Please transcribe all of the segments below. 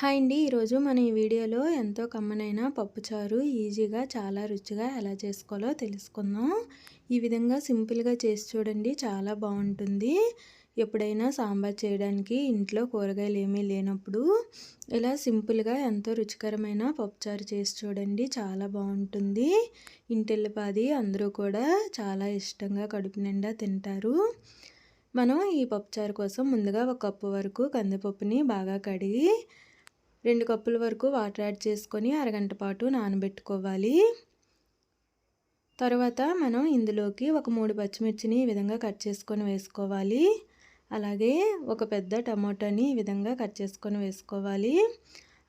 Hi అండి. ఈరోజు మన ఈ వీడియోలో ఎంతో కమ్మనైన పప్పుచారు ఈజీగా చాలా రుచిగా ఎలా చేసుకోవాలో తెలుసుకుందాం. ఈ విధంగా సింపుల్గా చేసి చూడండి చాలా బాగుంటుంది. ఎప్పుడైనా సాంబార్ చేయడానికి ఇంట్లో కూరగాయలు ఏమీ లేనప్పుడు ఇలా సింపుల్గా ఎంతో రుచికరమైన పప్పుచారు చేసి చూడండి చాలా బాగుంటుంది. ఇంటిల్లిపాది అందరూ కూడా చాలా ఇష్టంగా కడుపు నిండా తింటారు. మనం ఈ పప్పుచారు కోసం ముందుగా ఒక కప్పు వరకు కందిపప్పుని బాగా కడిగి రెండు కప్పుల వరకు వాటర్ యాడ్ చేసుకొని అరగంట పాటు నానబెట్టుకోవాలి. తర్వాత మనం ఇందులోకి ఒక మూడు పచ్చిమిర్చిని ఈ విధంగా కట్ చేసుకొని వేసుకోవాలి. అలాగే ఒక పెద్ద టమాటాని ఈ విధంగా కట్ చేసుకొని వేసుకోవాలి.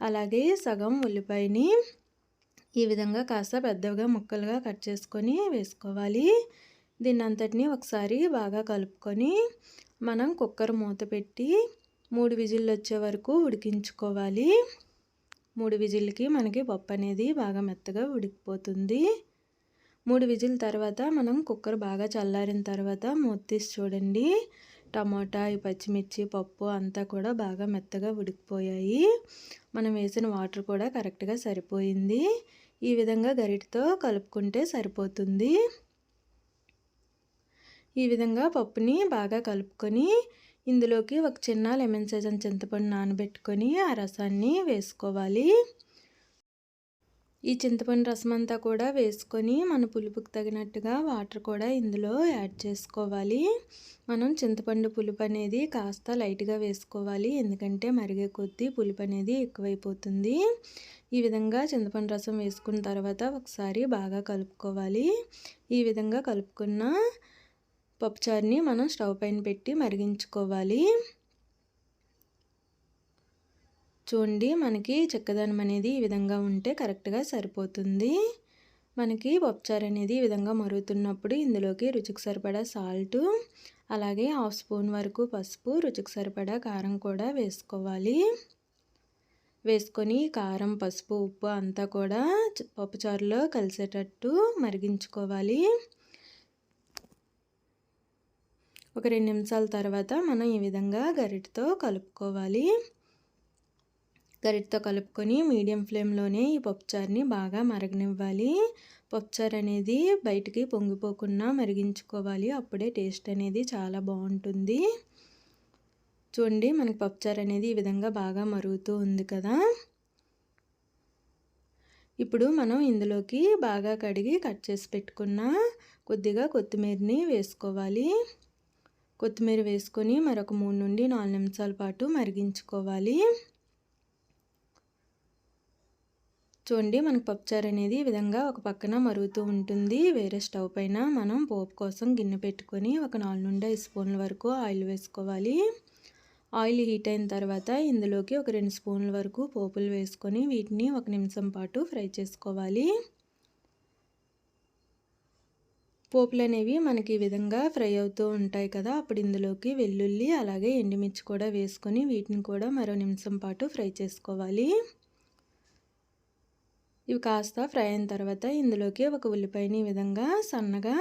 అలాగే సగం ఉల్లిపాయని ఈ విధంగా కాస్త పెద్దగా ముక్కలుగా కట్ చేసుకొని వేసుకోవాలి. దీన్ని అంతటిని ఒకసారి బాగా కలుపుకొని మనం కుక్కర్ మూత పెట్టి మూడు విజిల్లు వచ్చే వరకు ఉడికించుకోవాలి. మూడు విజిల్కి మనకి పప్పు అనేది బాగా మెత్తగా ఉడికిపోతుంది. మూడు విజిల్ తర్వాత మనం కుక్కర్ బాగా చల్లారిన తర్వాత మూతీసి చూడండి. టమోటా ఈ పచ్చిమిర్చి పప్పు అంతా కూడా బాగా మెత్తగా ఉడికిపోయాయి. మనం వేసిన వాటర్ కూడా కరెక్ట్గా సరిపోయింది. ఈ విధంగా గరిటతో కలుపుకుంటే సరిపోతుంది. ఈ విధంగా పప్పుని బాగా కలుపుకొని ఇందులోకి ఒక చిన్న లెమన్ సీజన్ చింతపండు నానబెట్టుకొని ఆ రసాన్ని వేసుకోవాలి. ఈ చింతపండు రసం అంతా కూడా వేసుకొని మన పులుపుకి తగినట్టుగా వాటర్ కూడా ఇందులో యాడ్ చేసుకోవాలి. మనం చింతపండు పులుపు అనేది కాస్త లైట్గా వేసుకోవాలి ఎందుకంటే మరిగే కొద్దీ పులుపు అనేది ఎక్కువైపోతుంది. ఈ విధంగా చింతపండు రసం వేసుకున్న తర్వాత ఒకసారి బాగా కలుపుకోవాలి. ఈ విధంగా కలుపుకున్న పప్పుచారుని మనం స్టవ్ పైన పెట్టి మరిగించుకోవాలి. చూడండి మనకి చెక్కదనం అనేది ఈ విధంగా ఉంటే కరెక్ట్గా సరిపోతుంది. మనకి పప్పుచారు అనేది ఈ విధంగా మరుగుతున్నప్పుడు ఇందులోకి రుచికి సరిపడా సాల్ట్ అలాగే హాఫ్ స్పూన్ వరకు పసుపు రుచికి సరిపడా కారం కూడా వేసుకోవాలి. వేసుకొని కారం పసుపు ఉప్పు అంతా కూడా పప్పుచారులో కలిసేటట్టు మరిగించుకోవాలి. ఒక రెండు నిమిషాల తర్వాత మనం ఈ విధంగా గరిటతో కలుపుకోవాలి. గరిటతో కలుపుకొని మీడియం ఫ్లేమ్లోనే ఈ పప్పుచారుని బాగా మరగనివ్వాలి. పప్పుచారు అనేది బయటికి పొంగిపోకుండా మరిగించుకోవాలి. అప్పుడే టేస్ట్ అనేది చాలా బాగుంటుంది. చూడండి మనకి పప్పుచారు అనేది ఈ విధంగా బాగా మరుగుతూ ఉంది కదా. ఇప్పుడు మనం ఇందులోకి బాగా కడిగి కట్ చేసి పెట్టుకున్న కొద్దిగా కొత్తిమీరని వేసుకోవాలి. కొత్తిమీర వేసుకొని మరొక మూడు నుండి నాలుగు నిమిషాల పాటు మరిగించుకోవాలి. చూడండి మనకు పప్పుచారు అనేది ఈ విధంగా ఒక పక్కన మరుగుతూ ఉంటుంది. వేరే స్టవ్ పైన మనం పోపు కోసం గిన్నె పెట్టుకొని ఒక నాలుగు నుండి ఐదు స్పూన్ల వరకు ఆయిల్ వేసుకోవాలి. ఆయిల్ హీట్ అయిన తర్వాత ఇందులోకి ఒక రెండు స్పూన్ల వరకు పోపులు వేసుకొని వీటిని ఒక నిమిషం పాటు ఫ్రై చేసుకోవాలి. పోపులు అనేవి మనకి ఈ విధంగా ఫ్రై అవుతూ ఉంటాయి కదా అప్పుడు ఇందులోకి వెల్లుల్లి అలాగే ఎండుమిర్చి కూడా వేసుకొని వీటిని కూడా మరో నిమిషం పాటు ఫ్రై చేసుకోవాలి. ఇవి కాస్త ఫ్రై అయిన తర్వాత ఇందులోకి ఒక ఉల్లిపాయని ఈ విధంగా సన్నగా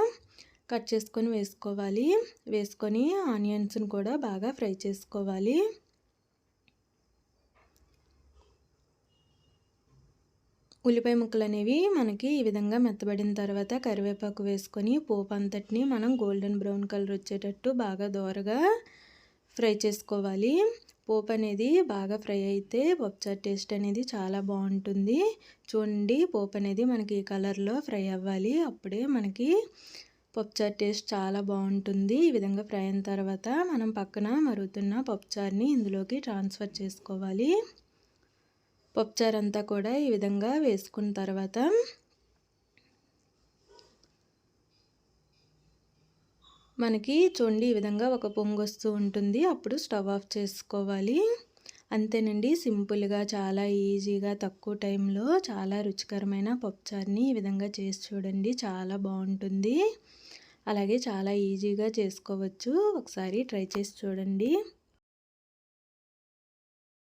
కట్ చేసుకొని వేసుకోవాలి. వేసుకొని ఆనియన్స్ని కూడా బాగా ఫ్రై చేసుకోవాలి. ఉల్లిపాయ ముక్కలు అనేవి మనకి ఈ విధంగా మెత్తబడిన తర్వాత కరివేపాకు వేసుకొని పోపు అంతటిని మనం గోల్డెన్ బ్రౌన్ కలర్ వచ్చేటట్టు బాగా దోరగా ఫ్రై చేసుకోవాలి. పోపు అనేది బాగా ఫ్రై అయితే పప్పుచారు టేస్ట్ అనేది చాలా బాగుంటుంది. చూడండి పోపు అనేది మనకి ఈ కలర్లో ఫ్రై అవ్వాలి. అప్పుడే మనకి పప్పుచారు టేస్ట్ చాలా బాగుంటుంది. ఈ విధంగా ఫ్రై అయిన తర్వాత మనం పక్కన మరుగుతున్న పప్పుచారుని ఇందులోకి ట్రాన్స్ఫర్ చేసుకోవాలి. పప్పుచారు అంతా కూడా ఈ విధంగా వేసుకున్న తర్వాత మనకి చూడండి ఈ విధంగా ఒక పొంగు వస్తూ ఉంటుంది. అప్పుడు స్టవ్ ఆఫ్ చేసుకోవాలి. అంతేనండి సింపుల్గా చాలా ఈజీగా తక్కువ టైంలో చాలా రుచికరమైన పప్పుచారుని ఈ విధంగా చేసి చూడండి చాలా బాగుంటుంది. అలాగే చాలా ఈజీగా చేసుకోవచ్చు. ఒకసారి ట్రై చేసి చూడండి.